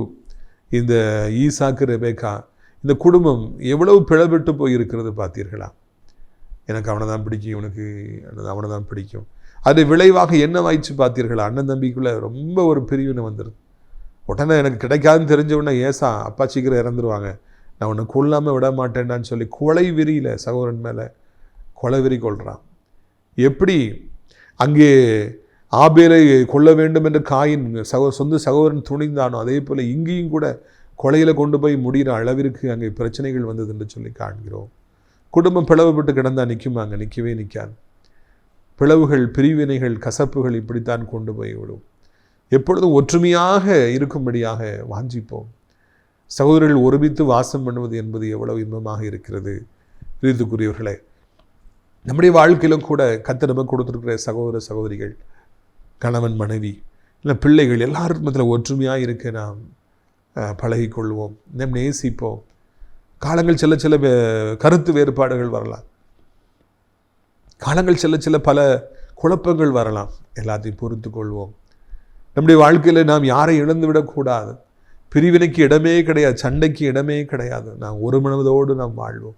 இந்த ஈசாக்கு ரெபேக்கா இந்த குடும்பம் எவ்வளவு பிளவிட்டு போயிருக்கிறது பார்த்தீர்களா? எனக்கு அவனை தான் பிடிக்கும் இவனுக்கு அவனை தான் பிடிக்கும். அது விளைவாக என்னவாயிச்சு பார்த்தீர்களா? அண்ணன் தம்பிக்குள்ளே ரொம்ப ஒரு பிரிவினை வந்துடுது உடனே எனக்கு கிடைக்காதுன்னு தெரிஞ்ச உடனே ஏசா அப்பா சீக்கிரம் இறந்துருவாங்க. நான் உன்னை கொல்லாமல் விட மாட்டேன்டான்னு சொல்லி கொலை விரியில் சகோதரன் மேலே கொலை விரி கொள்கிறான் எப்படி? அங்கே ஆபேலை கொல்ல வேண்டும் என்று காயின் சகோ சொந்த சகோதரன் துணிந்தானோ அதே போல் இங்கேயும் கூட கொலையில் கொண்டு போய் முடிகிற அளவிற்கு அங்கே பிரச்சனைகள் வந்தது என்று சொல்லி காண்கிறோம். குடும்பம் பிளவுபட்டு கிடந்தால் நிற்குமா அங்கே நிற்கவே நிற்காது பிளவுகள் பிரிவினைகள் கசப்புகள் இப்படித்தான் கொண்டு போய் விடும். எப்பொழுதும் ஒற்றுமையாக இருக்கும்படியாக வாஞ்சிப்போம். சகோதரர்கள் ஒருமித்து வாசம் பண்ணுவது என்பது எவ்வளவு இன்பமாக இருக்கிறது. பிரித்துக்குரியவர்களே நம்முடைய வாழ்க்கையிலும் கூட கத்த நம்ம கொடுத்துருக்கிற சகோதர சகோதரிகள் கணவன் மனைவி இல்லை பிள்ளைகள் எல்லாருக்கும் மத்தியில் ஒற்றுமையாக இருக்க நாம் பழகிக்கொள்வோம். நம் நேசிப்போம். காலங்கள் செல்ல சில கருத்து வேறுபாடுகள் வரலாம். காலங்கள் செல்ல சில பல குழப்பங்கள் வரலாம். எல்லாத்தையும் பொறுத்து கொள்வோம் நம்முடைய வாழ்க்கையில் நாம் யாரை இழந்து விடக்கூடாது பிரிவினைக்கு இடமே கிடையாது சண்டைக்கு இடமே கிடையாது. நாம் ஒரு மனதோடு நாம் வாழ்வோம்.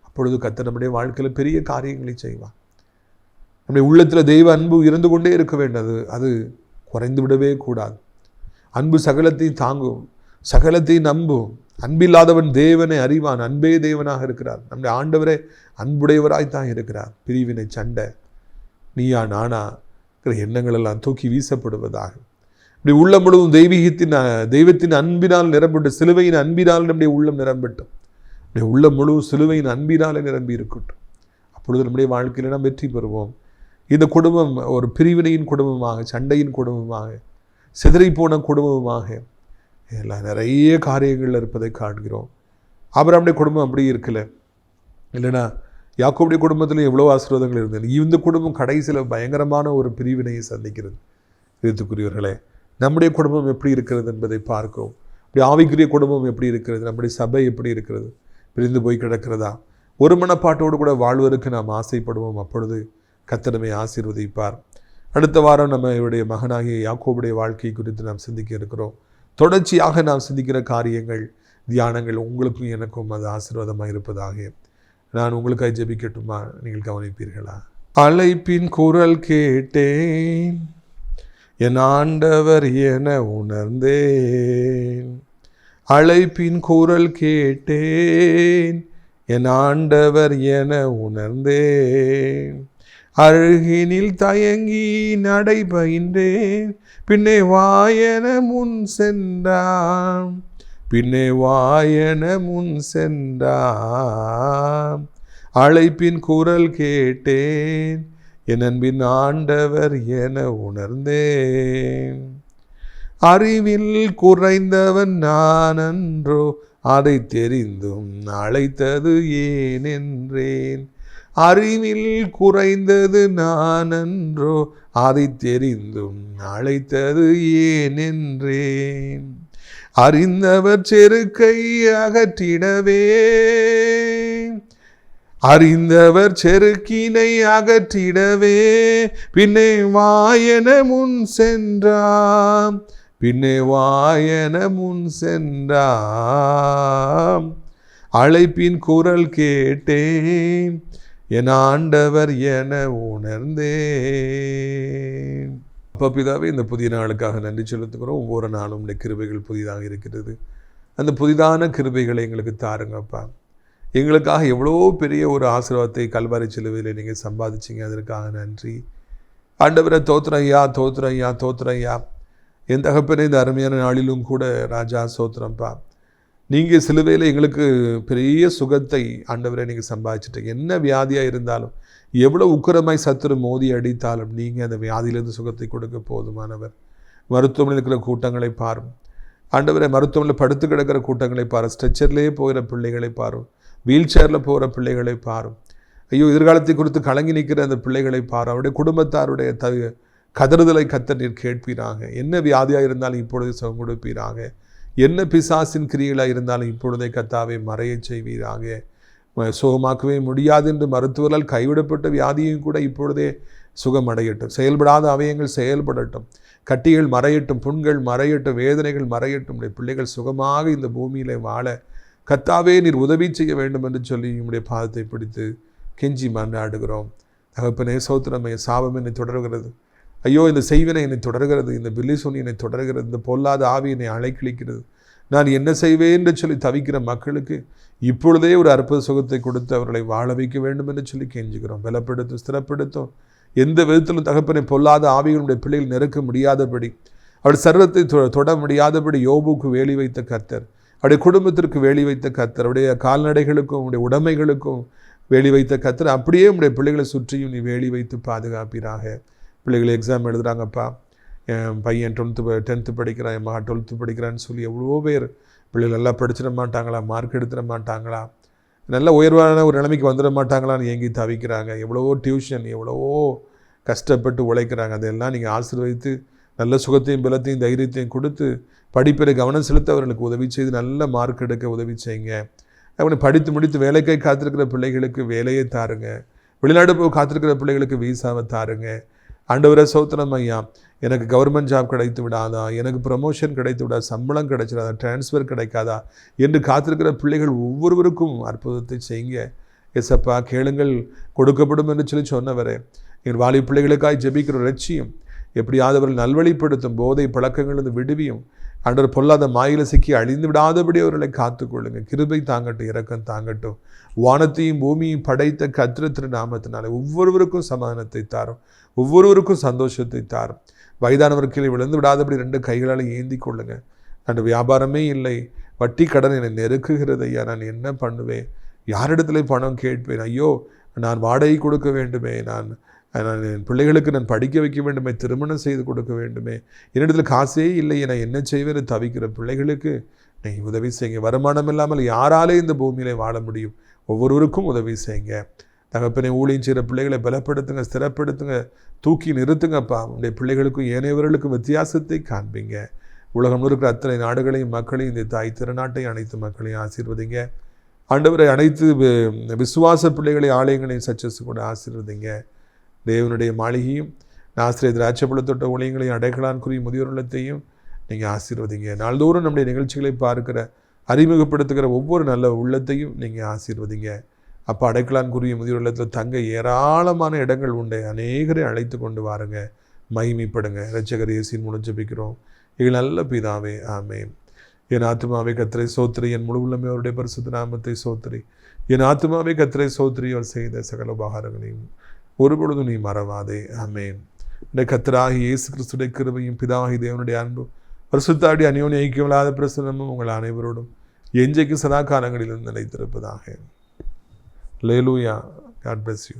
அப்பொழுது கத்த நம்முடைய வாழ்க்கையில் பெரிய காரியங்களை செய்வான் நம்முடைய உள்ளத்தில் தெய்வ அன்பு இருந்து கொண்டே இருக்க வேண்டது. அது குறைந்து விடவே கூடாது. அன்பு சகலத்தையும் தாங்கும். சகலத்தையும் நம்பும் அன்பில்லாதவன் தேவனை அறிவான். அன்பே தேவனாக இருக்கிறார். நம்முடைய ஆண்டவரே அன்புடையவராய் தான் இருக்கிறார். பிரிவினை சண்டை. நீயா நானா இருக்கிற எண்ணங்கள் எல்லாம் தூக்கி வீசப்படுவதாக. இப்படி உள்ளம் முழுவதும் தெய்வீகத்தின் தெய்வத்தின் அன்பினால் நிரம்பட்டும் சிலுவையின் அன்பினால் நம்முடைய உள்ளம் நிரம்பட்டும். நம்முடைய உள்ளம் முழு சிலுவையின் அன்பினாலே நிரம்பி இருக்கட்டும். அப்பொழுது நம்முடைய வாழ்க்கையில் நாம் வெற்றி பெறுவோம். இந்த குடும்பம் ஒரு பிரிவினையின் குடும்பமாக சண்டையின் குடும்பமாக சிதறி போன குடும்பமாக எல்லாம் நிறைய காரியங்கள் இருப்பதை காண்கிறோம். ஆபராமுடைய குடும்பம் அப்படி இருக்கலை. இல்லைன்னா யாக்கோபுடைய குடும்பத்தில் எவ்வளோ ஆசீர்வாதங்கள் இருந்தது இந்த குடும்பம் கடைசியில் பயங்கரமான ஒரு பிரிவினையை சந்திக்கிறது. இதுக்குரியவர்களே நம்முடைய குடும்பம் எப்படி இருக்கிறது என்பதை பார்க்கிறோம். இப்படி ஆவிக்குரிய குடும்பம் எப்படி இருக்கிறது? நம்முடைய சபை எப்படி இருக்கிறது? பிரிந்து போய் கிடக்கிறதா? ஒரு மனப்பாட்டோடு கூட வாழ்வதற்கு நாம் ஆசைப்படுவோம். அப்பொழுது கத்தனமை ஆசீர்வதிப்பார். அடுத்த வாரம் நம்ம இவருடைய மகனாகிய யாக்கோபுடைய வாழ்க்கை குறித்து நாம் சிந்திக்க இருக்கிறோம். தொடர்ச்சியாக நாம் சிந்திக்கிற காரியங்கள் தியானங்கள் உங்களுக்கும் எனக்கும் அது ஆசீர்வாதமாக இருப்பதாக. நான் உங்களுக்காக ஜெபிக்கட்டுமா? நீங்கள் கவனிப்பீர்களா? அழைப்பின் குரல் கேட்டேன். என் ஆண்டவர் என உணர்ந்தேன். அழைப்பின் குரல் கேட்டேன். என் ஆண்டவர் என உணர்ந்தேன். அருகினில் தயங்கி நடைபயின்றேன். பின்னே வாயன முன் சென்றான் பின்னே வாயன முன் சென்றான் அழைப்பின் குரல் கேட்டேன். என் அன்பின் ஆண்டவர் என உணர்ந்தேன். அறிவில் குறைந்தவன் நான் அன்றோ அதை தெரிந்தும் அழைத்தது ஏனென்றேன் அறிவில் குறைந்தது நான் அன்றோ அதை தெரிந்தும் அழைத்தது ஏன் என்றேன் அறிந்தவர் செருக்கை அகற்றிடவே. அறிந்தவர் செருக்கினை அகற்றிடவே. பின்னே வாயன முன் சென்றாம். பின்னே வாயன முன் சென்றாம். அழைப்பின் குரல் கேட்டேன். என் ஆண்டவர் என உணர்ந்தேன். அப்பா பிதாவே இந்த புதிய நாளுக்காக நன்றி செலுத்துகிறோம். ஒவ்வொரு நாளும் இந்த கிருபைகள் புதிதாக இருக்கிறது. அந்த புதிதான கிருபைகளை எங்களுக்கு தாருங்கப்பா எங்களுக்காக எவ்வளோ பெரிய ஒரு ஆசீர்வாதத்தை கல்வாரி செலுவையில் நீங்கள் சம்பாதிச்சிங்க. அதற்காக நன்றி. ஆண்டவரை தோத்துறையா தோத்துறையா தோத்துறையா என் தகப்பனே இந்த அருமையான நாளிலும் கூட ராஜா சோத்திரம்ப்பா நீங்கள் சிலுவையில் எங்களுக்கு பெரிய சுகத்தை ஆண்டவரை நீங்கள் சம்பாதிச்சிட்டீங்க. என்ன வியாதியாக இருந்தாலும் எவ்வளோ உக்கிரமாய் சத்துரு மோதி அடித்தாலும் நீங்கள் அந்த வியாதியிலிருந்து சுகத்தை கொடுக்க போதுமானவர் மருத்துவமனையில் இருக்கிற கூட்டங்களை பாரும். ஆண்டவரை மருத்துவமனையில் படுத்து கிடக்கிற கூட்டங்களை பாரு ஸ்ட்ரெச்சர்லேயே போகிற பிள்ளைகளை பாரும். வீல் சேரில் போகிற பிள்ளைகளை பாரும். ஐயோ எதிர்காலத்தை குறித்து கலங்கி நிற்கிற அந்த பிள்ளைகளை பாரு அவருடைய குடும்பத்தாருடைய த கதறுதலை கத்த நீர் கேட்பீராங்க என்ன வியாதியாக இருந்தாலும் இப்பொழுது சுகம் கொடுப்பீராங்க என்ன பிசாசின் கிரியலாக இருந்தாலும் இப்பொழுதே கத்தாவை மறைய செய்வீராக. சுகமாக்கவே முடியாது என்று மருத்துவரால் கைவிடப்பட்ட வியாதியும் கூட இப்பொழுதே சுகமடையட்டும். செயல்படாத அவயங்கள் செயல்படட்டும். கட்டிகள் மறையட்டும் புண்கள் மறையட்டும் வேதனைகள் மறையட்டும். உடைய பிள்ளைகள் சுகமாக இந்த பூமியிலே வாழ கத்தாவே நீர் உதவி செய்ய வேண்டும் என்று சொல்லி உங்களுடைய பாதத்தை பிடித்து கெஞ்சி மன்றாடுகிறோம். தகப்பனே சௌத்திரமே சாபம் என்னை தொடர்கிறது. ஐயோ இந்த செய்வினை என்னை தொடர்கிறது இந்த பில்லி என்னை தொடர்கிறது இந்த பொல்லாத ஆவி என்னை அலைக்கழிக்கிறது நான் என்ன செய்வேன் என்று சொல்லி தவிக்கிற மக்களுக்கு இப்பொழுதே ஒரு அற்புத சுகத்தை கொடுத்து அவர்களை வாழ வைக்க வேண்டும் என்று சொல்லி கெஞ்சுகிறோம். பலப்படுத்தும் ஸ்திரப்படுத்தும். எந்த விதத்திலும் தகப்பனை பொல்லாத ஆவிகளுடைய பிள்ளைகள் நெருக்க முடியாதபடி அவர் சர்வத்தை தொட முடியாதபடி யோபுக்கு வேலி வைத்த கர்த்தர் அவருடைய குடும்பத்திற்கு வேலி வைத்த கர்த்தர் அவருடைய கால்நடைகளுக்கும் உடைய உடைமைகளுக்கும் வேலி வைத்த கர்த்தர் அப்படியே உடைய பிள்ளைகளை சுற்றியும் நீ வேலி வைத்து பாதுகாப்பீராக. பிள்ளைகள் எக்ஸாம் எழுதுகிறாங்கப்பா என் பையன் டுவெல்த்து டென்த்து படிக்கிறான் என் மகன் டுவெல்த்து படிக்கிறான்னு சொல்லி எவ்வளோ பேர் பிள்ளைகள் நல்லா படிச்சிட மாட்டாங்களா மார்க் எடுத்துட மாட்டாங்களா? நல்ல உயர்வான ஒரு நிலைமைக்கு வந்துட மாட்டாங்களான்னு ஏங்கி தவிக்கிறாங்க. எவ்வளவோ டியூஷன் எவ்வளவோ கஷ்டப்பட்டு உழைக்கிறாங்க. அதெல்லாம் நீங்கள் ஆசீர்வதித்து நல்ல சுகத்தையும் பலத்தையும் தைரியத்தையும் கொடுத்து படிப்பில் கவனம் செலுத்த அவர்களுக்கு உதவி செய்து நல்ல மார்க் எடுக்க உதவி செய்யுங்க. அவனை படித்து முடித்து வேலைக்கை காத்திருக்கிற பிள்ளைகளுக்கு வேலையை தாருங்க. வெளிநாடு போய் காத்திருக்கிற பிள்ளைகளுக்கு வீசாவை தாருங்க. ஆண்டவரை சௌத்திரம் ஐயா. எனக்கு கவர்மெண்ட் ஜாப் கிடைத்து விடாதா? எனக்கு ப்ரமோஷன் கிடைத்து விடாது சம்பளம் கிடைச்சிடாதா? டிரான்ஸ்ஃபர் கிடைக்காதா? என்று காத்திருக்கிற பிள்ளைகள் ஒவ்வொருவருக்கும் அற்புதத்தை செய்யுங்க. எஸ்அப்பா கேளுங்கள். கொடுக்கப்படும் என்று சொல்லி சொன்னவரே. என் வாலி பிள்ளைகளுக்காய் ஜெபிக்கிற லட்சியம் எப்படியாவது அவர்கள் நல்வழிப்படுத்தும் போதை பழக்கங்களிலிருந்து விடுவியும். அன்றர் பொல்லாத மாயில சிக்கி அழிந்து விடாதபடி அவர்களை காத்துக்கொள்ளுங்க கிருபை தாங்கட்டும் இறக்கம் தாங்கட்டும். வானத்தையும் பூமியும் படைத்த கத்திர திருநாமத்தினாலே ஒவ்வொருவருக்கும் சமாதானத்தை தாரும். ஒவ்வொருவருக்கும் சந்தோஷத்தை தாரும். வயதானவர் கீழே விழுந்து விடாதபடி ரெண்டு கைகளால் ஏந்தி கொள்ளுங்க அந்த வியாபாரமே இல்லை. வட்டி கடன் என்னை நெருக்குகிறது ஐயா. நான் என்ன பண்ணுவேன்? யாரிடத்துல பணம் கேட்பேன்? ஐயோ நான் வாடகை கொடுக்க வேண்டுமே. நான் நான் என் பிள்ளைகளுக்கு நான் படிக்க வைக்க வேண்டுமே திருமணம் செய்து கொடுக்க வேண்டுமே. என்னிடத்தில் காசே இல்லை நான் என்ன செய்வேன்னு தவிக்கிற பிள்ளைகளுக்கு நீ உதவி செய்யுங்க. வருமானம் இல்லாமல் யாராலே இந்த பூமியிலே வாழ முடியும்? ஒவ்வொருவருக்கும் உதவி செய்யுங்க. தகப்பனை ஊழியம் செய்கிற பிள்ளைகளை பலப்படுத்துங்க ஸ்திரப்படுத்துங்க தூக்கி நிறுத்துங்கப்பா. உடைய பிள்ளைகளுக்கும் ஏனையவர்களுக்கும் வித்தியாசத்தை காண்பீங்க. உலகம் இருக்கிற அத்தனை நாடுகளையும் மக்களையும் இந்த தாய் திருநாட்டை அனைத்து மக்களையும் ஆசீர்வதிங்க. ஆண்டவரை அனைத்து விசுவாச பிள்ளைகளை ஆலயங்களையும் சச்சஸ் கூட ஆசீர்வதிங்க. தேவனுடைய மாளிகையும் ஆசிரியர் திராட்சப்பழத்தொட்ட ஊழியங்களையும் அடைக்கலான் குறி முதியோர் இல்லத்தையும் நீங்கள் ஆசீர்வதிங்க. நாள்தோறும் நம்முடைய நிகழ்ச்சிகளை பார்க்கிற அறிமுகப்படுத்துகிற ஒவ்வொரு நல்ல உள்ளத்தையும் நீங்கள் ஆசீர்வதிங்க. அப்போ அடைக்கலான் குறிய முதியோர் இல்லத்தில் தங்க ஏராளமான இடங்கள் உண்டு. அநேகரை அழைத்து கொண்டு வாருங்க. மகிமைப்படுங்க. இரட்சகர் இயேசின் முடிஞ்சபிக்கிறோம் இது நல்ல பிதாவே ஆமே என் ஆத்மாவை கத்திரை சோத்திரி. என் முழு உள்ளமே அவருடைய பரிசுத்த நாமத்தை சோத்திரி. என் ஆத்மாவை கத்திரை சோத்திரி. அவர் செய்த சகல உபகாரங்களையும் ஒருபொழுதும் நீ மறவாதே. அமேன் இந்த கத்தராகி இயேசு கிறிஸ்துடைய கிருபையும் பிதாகி தேவனுடைய அன்பும் பரிசுத்தாடி அந்யோனி ஐக்கியமில்லாத பிரசனமும் உங்கள் அனைவரோடும் எஞ்சைக்கு சதா காலங்களிலும் நிலைத்திருப்பதாக. லேலூயா காட் பிளஸ் யூ